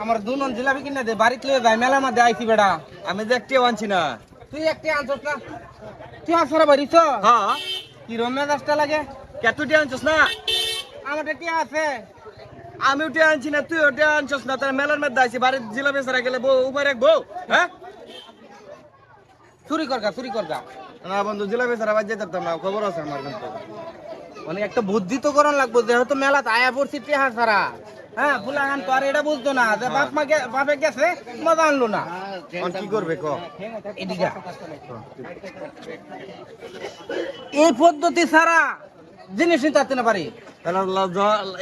আমার দুনন জিলাপি কিনে দে বাড়িতে লয়ে যাই মেলা মধ্যে আইছি বেড়া। আমি যে একটিও আনছি না। তুই একটি আনছস না? তুই আসরে বাড়িছ হ্যাঁ। কি রমে দশটা লাগে? কেতুটি আনছস না? আমার এটি আছে। আমি উঠে আনছি না তুই ওটা আনছস না। তার মেলার মধ্যে আইছি বাড়ির জিলাপি সারা গেলে বউ উপরে রাখব? হ্যাঁ? চুরি করগা চুরি করগা না বন্ধু জিলাপি সারা বাজে যেতাম না খবর আছে আমার কিন্তু মানে একটা বুদ্ধি তো করন লাগবো যেহেতু মেলাত আয়া পড়ছি টেহা সারা হ্যাঁ ফুলাহান তো আর এটা বুঝতো না যে বাপ মা বাপে গেছে মজা আনলো না। কি করবে ক? এদিকে এই পদ্ধতি ছাড়া জিনিস নিতে না পারি।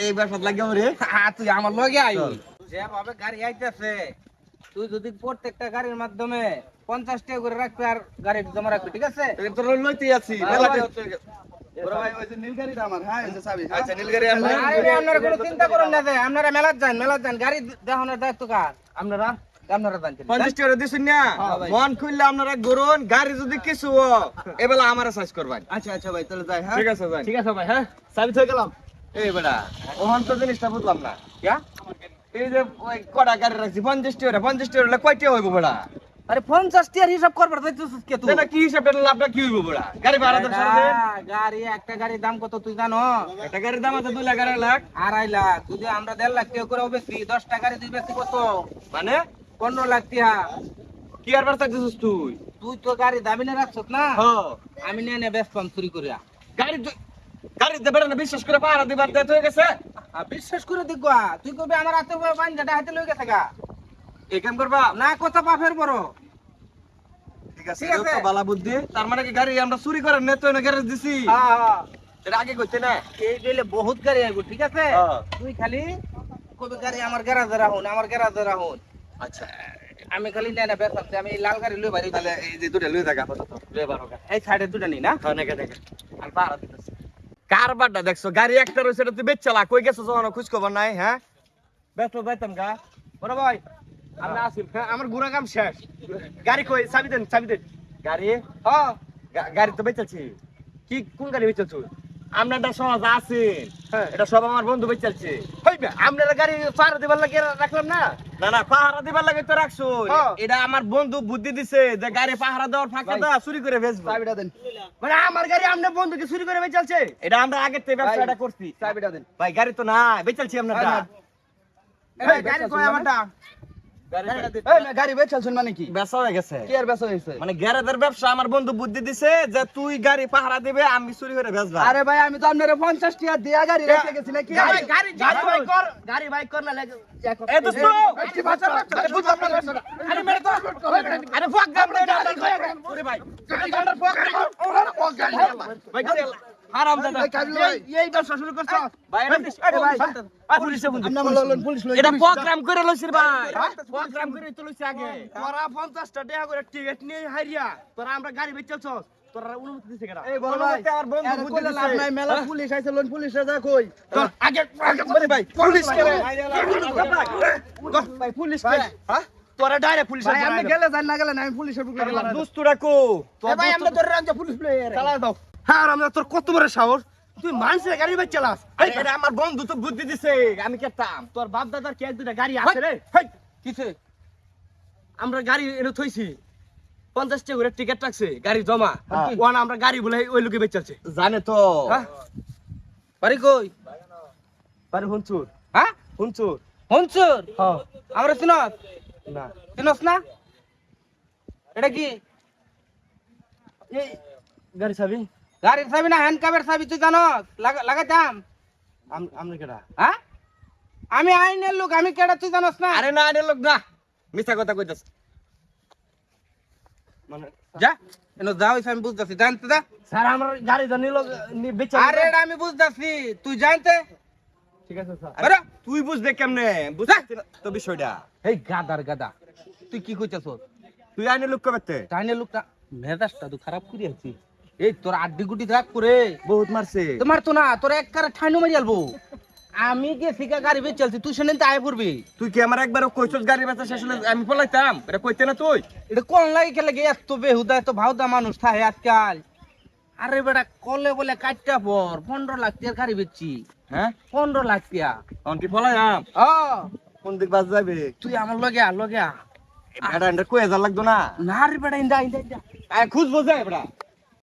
এই ব্যবসা লাগে রে। হ্যাঁ, তুই আমার লগে আই। যেভাবে গাড়ি আইতেছে তুই যদি প্রত্যেকটা গাড়ির মাধ্যমে পঞ্চাশ টাকা করে রাখবি আর গাড়ি জমা রাখবি ঠিক আছে? লইতে আছি। হ্যাঁ। আচ্ছা আপনারা গাড়ি দেখানোর দায়িত্ব কার? আপনারা আপনারা যান পঞ্চাশ টাকা দিছুন না? মন খুললে আপনারা গরুন গাড়ি যদি কিছু এবেলা আমারে সাইজ করবেন। আচ্ছা আচ্ছা ভাই তাহলে যাই হ্যাঁ। ঠিক আছে ভাই ঠিক আছে ভাই হ্যাঁ সাবিত হয়ে গেলাম। এই বেটা ওহন তো জিনিসটা বুঝলাম না। এই যে কটা গাড়ি রাখছি পঞ্চাশ টাকা পঞ্চাশ টাকা কয়টা হইব বেটা? আরে পঞ্চাশ টিয়ার হিসাব করবার যাইতেছিস কে তুই? এটা কি হিসাব এটা লাভটা কি হইব বেটা গাড়ি ভাড়া দাম সারা গাড়ি একটা গাড়ির দাম কত তুই জানো? একটা গাড়ির দাম আছে দুই লাখ আড়াই লাখ। আড়াই লাখ। তুই যে আমরা দেড় লাখ টাকা করে বেশি দশ টাকার তুই বেশি কত? মানে? পনেরো লাখ টাকা কি আর বার থাকতেছিস তুই? তুই তো গাড়ি দাবি না রাখছ না? হ্যাঁ আমি নিয়ে নে ব্যস্ত চুরি করিয়া। গাড়ি তুই- গাড়িতে বেড়া না বিশ্বাস করে পাহারা দিবার দেয় হয়ে গেছে? বিশ্বাস করে দেখব তুই কবি আমার হাতে বাইন যেটা হাতে লই গেছে গা। এই কাম করবা? না কত বাপের বড়। ঠিক আছে ঠিক আছে। বালা বুদ্ধি। তার মানে কি গাড়ি আমরা চুরি করার নেতো না গ্যারেজ দিছি? হ্যাঁ এটা আগে কইতে না? এই গেলে বহুত গাড়ি আইব ঠিক আছে। তুই খালি কবি গাড়ি আমার গ্যারাজে রাহুন আমার গ্যারাজে রাহুন আচ্ছা। আমি খালি নেয় না বেসাচ্ছি আমি এই লাল গাড়ি লই বাড়ি তাহলে এই যে দুটা লই থাকা আপাতত। লই বারো এই সাইডে দুটা নি না? হ্যাঁ নাকি নাকি আর দিতেছে। কারবারটা দেখছ? গাড়ি একটা রয়েছে এটা তুই বেচ চালা কই গেছো? যখন খোঁজ খবর নাই হ্যাঁ? ব্যস্ত যাইতাম গা। বড় ভাই। আমরা হ্যাঁ আমার গুড়া কাম শেষ। গাড়ি কই? চাবি দেন চাবি দেন। গাড়ি? গাড়ি তো বেচালছি কি কোন গাড়ি বেচালছো সহজ হ্যাঁ। এটা সব আমার বন্ধু বেচালছে হইবে। আপনারা গাড়ি পাহারা দিবার লাগে রাখলাম না? না না পাহারা দিবার লাগে তো রাখছো। এটা আমার বন্ধু বুদ্ধি দিছে যে গাড়ি পাহারা দেওয়ার ফাঁকা দা চুরি করে বেচবো। চাবিটা দেন। মানে আমার গাড়ি আপনার বন্ধুকে চুরি করে বেচালছে এটা আমরা আগে থেকে ব্যবসাটা করছি। চাবিটা দেন। ভাই গাড়ি তো না বেচালছি। এই গাড়ি আমারটা? না, গাড়ি বেচালছেন মানে কি? বেচা হয়ে গেছে। কি আর বেচা হইছে মানে গ্যারেজের ব্যবসা আমার বন্ধু বুদ্ধি দিছে যে তুই গাড়ি পাহারা দিবে আমি চুরি করে বেচবা। আরে ভাই আমি তো আপনার পঞ্চাশ টাকা দিয়া গাড়ি রেখে গেছি নাকি? গাড়ি গাড়ি ভাই কর। গাড়ি ভাই কর না লাগে এ দোস্ত আরে মেরে তো। আরে ফক গাম রে ওরে ভাই। ভাই গাড়ি হারাম দাদা। এই ব্যবসা শুরু করছ? এটা আরে ভাই। পুলিশে। বন্ধু। আপনি বললেন পুলিশ লই এটা প্রোগ্রাম করে লইছিস ভাই। প্রোগ্রাম করে তো লইছি আগে। তোরা 50 টা টাকা করে টিকিট নিয়ে হারিয়া তোরা আমরা গাড়ি বেচছস তোরা অনুমতি দিছে কেডা? এই বড় ভাই আমার বন্ধু বুদ্ধি লাভ নাই মেলা পুলিশ আইছে লোন পুলিশে যা কই। আগে আগে ভাই পুলিশ করে ভাই পুলিশ কে হ্যাঁ? তোরা ডাইরেক্ট পুলিশ ভাই আমি গেলে যান না গেলে না আমি পুলিশের বুকে গেলাম। রাখো ভাই আমরা তোর রাঞ্জা পুলিশ প্লেয়ার চালা দাও। হ্যাঁ আমরা তোর কত বড় সাহস? তুই মানুষের গাড়ি বেচ চালাস। আমার বন্ধু তো বুদ্ধি দিছে আমি কেতাম তোর বাপ দাদার কে দুটা গাড়ি আছে রে? কিছে আমরা গাড়ি এনে থইছি। পঞ্চাশ টাকা করে টিকিট রাখছে গাড়ি জমা। হ্যাঁ। ওয়ান আমরা গাড়ি বলে ওই লোকে বেচাচ্ছে জানে তো। হ্যাঁ। বাড়ি কই? বাড়ি হুনচুর। হ্যাঁ? হুনচুর। হনচুর? হ্যাঁ। আমরা চিনস না। চিনস না? এটা কি? এই গাড়ি চাবি। গাড়ির চাবি না হ্যান্ড কাপের চাবি তুই জানস লাগা- লাগাইতাম। আম- আমরা কেডা? হ্যাঁ? আমি আইনের লোক আমি কেডা তুই জানস না? আরে না আরে লোক না। মিথ্যা কথা কইতাছ। মানে যা। এনো যাও আমি বুঝতাছি। জানতে যা স্যার আমার গাড়ি জানি লোক বেচা আরে আমি বুঝতাছি। তুই জানতে। ঠিক আছে স্যার। আরে তুই বুঝবে কেমনে? বুঝতে তো বিষয়টা। এই গাদার গাদা। তুই কি কইতাছ তুই আইনে লোক কবে টাইনের লোকটা মেজাজটা তো খারাপ করে আছি এই তোর আড্ডি গুটি থাক করে বহুত মারছে। তোমার তো না তোর এক কারে ঠাইনো মারি আলবো। আমি গে ফিকা গাড়ি বেচ চলছি তুই তো আয় পড়বি। তুই কি আমার একবার কইছস গাড়ি বেচা শেষ হলে আমি পলাইতাম? এটা কইতে না তুই? এটা কোন লাগে খেলে গে এত বেহুদা এত ভাউদা মানুষ থাকে আজকাল। আরে বেটা কলে বলে কাটটা পর পনেরো লাখ টাকার গাড়ি বেচছি। হ্যাঁ? পনেরো লাখ টাকা। অন কি পলাইতাম ও। কোন দিক বাস যাবে? তুই আমার লগে আ লগে আ। বেটা এন্ডার কয়ে যা লাগতো না? না রে বেটা ইন্দা ইন্দা ইন্দা। আয় খুঁজবো যায় বেটা।